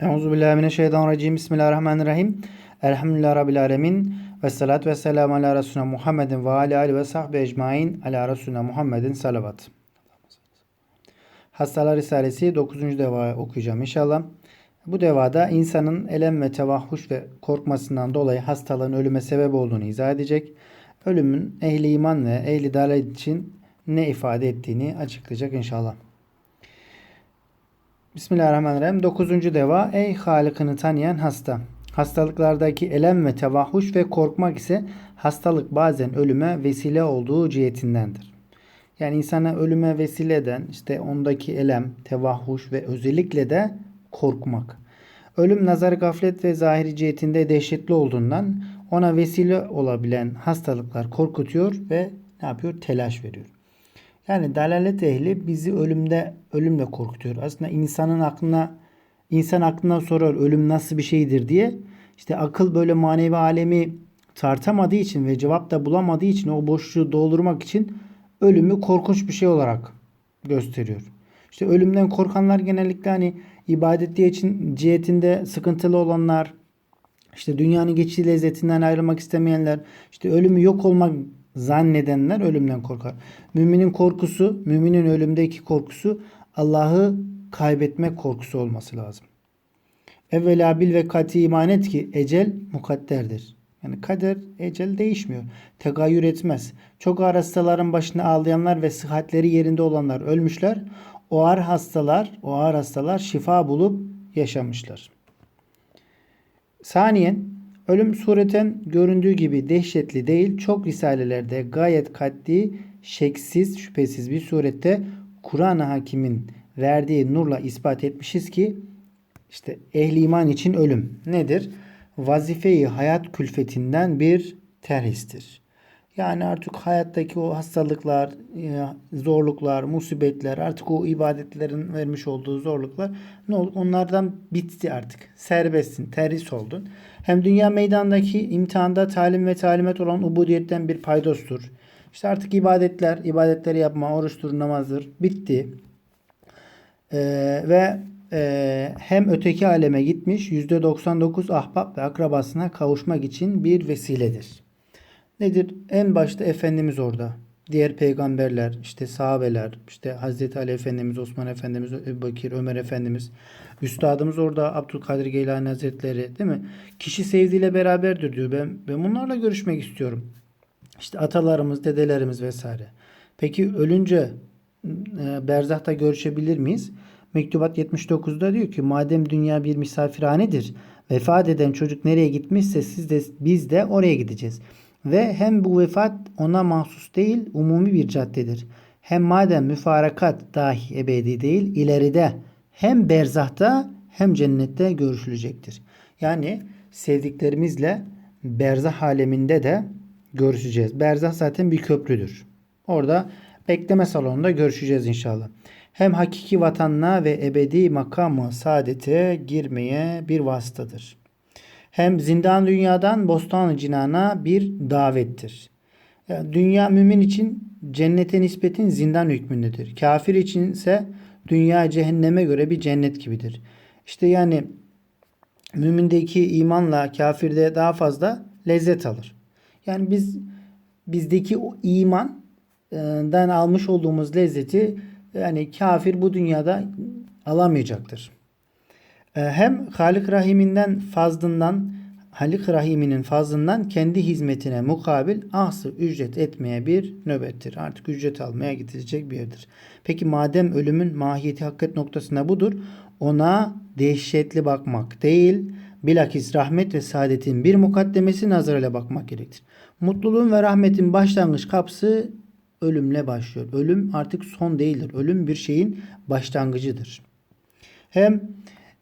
Euzubillahimineşşeytanirracim. Bismillahirrahmanirrahim. Elhamdülillahi Rabbil alemin. Ve salatu ve selamu ala Resulüne Muhammedin ve ala ve sahbihi ecmain ala Resulüne Muhammedin salavat. Hastalar Risalesi 9. deva okuyacağım inşallah. Bu devada insanın elem ve tevahhuş ve korkmasından dolayı hastalığın ölüme sebep olduğunu izah edecek. Ölümün ehli iman ve ehli dalalet için ne ifade ettiğini açıklayacak inşallah. Bismillahirrahmanirrahim. Dokuzuncu deva. Ey Halık'ını tanıyan hasta. Hastalıklardaki elem ve tevahhuş ve korkmak ise hastalık bazen ölüme vesile olduğu cihetindendir. Yani insana ölüme vesile eden işte ondaki elem, tevahhuş ve özellikle de korkmak. Ölüm nazar gaflet ve zahiri cihetinde dehşetli olduğundan ona vesile olabilen hastalıklar korkutuyor ve ne yapıyor? Telaş veriyor. Yani dalalet ehli bizi ölümde ölümle korkutuyor. Aslında insanın aklına insan aklına sorar ölüm nasıl bir şeydir diye. İşte akıl böyle manevi alemi tartamadığı için ve cevap da bulamadığı için o boşluğu doldurmak için ölümü korkunç bir şey olarak gösteriyor. İşte ölümden korkanlar genellikle hani ibadet için cihetinde sıkıntılı olanlar, işte dünyanın geçici lezzetinden ayrılmak istemeyenler, işte ölümü yok olmak zannedenler ölümden korkar. Müminin korkusu, müminin ölümdeki korkusu Allah'ı kaybetmek korkusu olması lazım. Evvela bil ve kati iman et ki ecel mukadderdir. Yani kader, ecel değişmiyor. Tegayyür etmez. Çok ağır hastaların başına ağlayanlar ve sıhhatleri yerinde olanlar ölmüşler. O ağır hastalar, o ağır hastalar şifa bulup yaşamışlar. Saniyen, ölüm sureten göründüğü gibi dehşetli değil, çok risalelerde gayet katli, şeksiz, şüphesiz bir surette Kur'an-ı Hakim'in verdiği nurla ispat etmişiz ki işte ehli iman için ölüm nedir? Vazifeyi hayat külfetinden bir terhistir. Yani artık hayattaki o hastalıklar, e, zorluklar, musibetler, artık o ibadetlerin vermiş olduğu zorluklar ne oldu? Onlardan bitti artık. Serbestsin, terhis oldun. Hem dünya meydanındaki imtihanda talim ve talimet olan ubudiyetten bir paydostur. İşte artık ibadetler, ibadetleri yapma, oruçtur, namazdır. Bitti. Ee, ve e, hem öteki aleme gitmiş %99 ahbap ve akrabasına kavuşmak için bir vesiledir. Nedir? En başta Efendimiz orada. Diğer peygamberler, işte sahabeler, işte Hazreti Ali Efendimiz, Osman Efendimiz, Ebu Bakir, Ömer Efendimiz. Üstadımız orada Abdülkadir Geylani Hazretleri değil mi? Kişi sevdiğiyle beraberdir diyor. Ben, ben bunlarla görüşmek istiyorum. İşte atalarımız, dedelerimiz vesaire. Peki ölünce e, berzahta görüşebilir miyiz? Mektubat 79'da diyor ki madem dünya bir misafirhanedir vefat eden çocuk nereye gitmişse siz de biz de oraya gideceğiz. Ve hem bu vefat ona mahsus değil umumi bir caddedir. Hem madem müfarakat dahi ebedi değil ileride hem berzahta hem cennette görüşülecektir. Yani sevdiklerimizle berzah aleminde de görüşeceğiz. Berzah zaten bir köprüdür. Orada bekleme salonunda görüşeceğiz inşallah. Hem hakiki vatanına ve ebedi makamı saadete girmeye bir vasıtadır. Hem zindan dünyadan bostan cinana bir davettir. Yani dünya mümin için cennete nispetin zindan hükmündedir. Kafir için ise dünya cehenneme göre bir cennet gibidir. İşte yani mümindeki imanla kafirde daha fazla lezzet alır. Yani biz bizdeki o imandan almış olduğumuz lezzeti yani kafir bu dünyada alamayacaktır. Ee, hem Halik Rahiminden fazlından Halik Rahiminin fazlından kendi hizmetine mukabil ahsı ücret etmeye bir nöbettir. Artık ücret almaya gidilecek bir yerdir. Peki madem ölümün mahiyeti hakikat noktasında budur, ona dehşetli bakmak değil, bilakis rahmet ve saadetin bir mukaddemesi nazarıyla bakmak gerektir. Mutluluğun ve rahmetin başlangıç kapısı ölümle başlıyor. Ölüm artık son değildir. Ölüm bir şeyin başlangıcıdır. Hem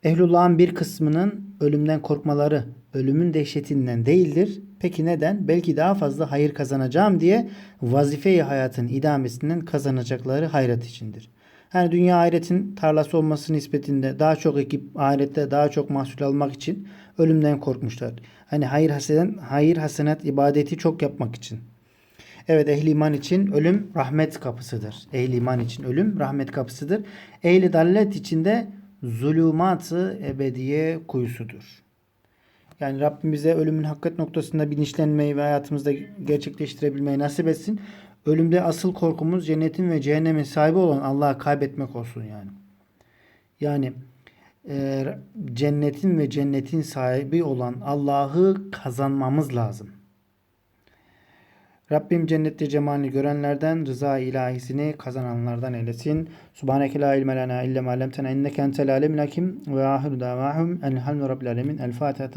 Ehlullah'ın bir kısmının ölümden korkmaları ölümün dehşetinden değildir. Peki neden? Belki daha fazla hayır kazanacağım diye vazifeyi hayatın idamesinden kazanacakları hayrat içindir. Yani dünya ahiretin tarlası olması nispetinde daha çok ekip ahirette daha çok mahsul almak için ölümden korkmuşlar. Hani hayır hasenet, hayır hasenat ibadeti çok yapmak için. Evet ehli iman için ölüm rahmet kapısıdır. Ehli iman için ölüm rahmet kapısıdır. Ehli dalalet için de zulümatı ebediye kuyusudur. Yani Rabbim bize ölümün hakikat noktasında bilinçlenmeyi ve hayatımızda gerçekleştirebilmeyi nasip etsin. Ölümde asıl korkumuz cennetin ve cehennemin sahibi olan Allah'ı kaybetmek olsun yani. Yani e, cennetin ve cennetin sahibi olan Allah'ı kazanmamız lazım. Rabbim cennette cemalini görenlerden, rıza ilahisini kazananlardan eylesin. Subhaneke la ilme lena illa ma allamtena inneke entel alemul hakim ve ahiru davahum elhamdülillahi rabbil alemin. El Fatiha.